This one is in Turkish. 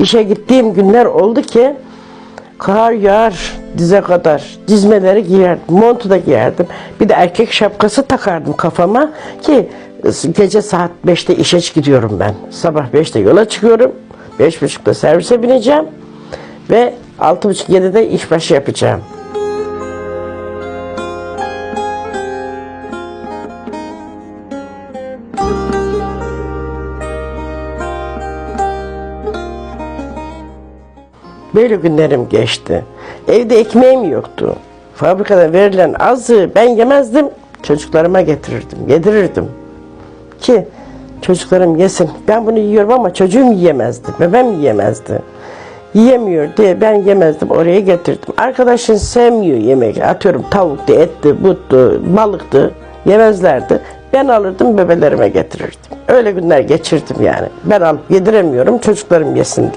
işe gittiğim günler oldu ki kar yağar dize kadar dizmeleri giyerdim, montu da giyerdim. Bir de erkek şapkası takardım kafama ki gece saat 5'te işe gidiyorum ben. Sabah 5'te yola çıkıyorum. 5.30'da servise bineceğim ve 6.30-7'de işbaşı yapacağım. Böyle günlerim geçti. Evde ekmeğim yoktu. Fabrikada verilen azı ben yemezdim. Çocuklarıma getirirdim, yedirirdim. Ki çocuklarım yesin. Ben bunu yiyorum ama çocuğum yiyemezdi. Bebeğim yiyemezdi. Yiyemiyor diye ben yemezdim. Oraya getirdim. Arkadaşın sevmiyor yemek. Atıyorum tavuktu, etti, buttu, balıktı. Yemezlerdi. Ben alırdım bebelerime getirirdim. Öyle günler geçirdim yani. Ben alıp yediremiyorum çocuklarım yesin diye.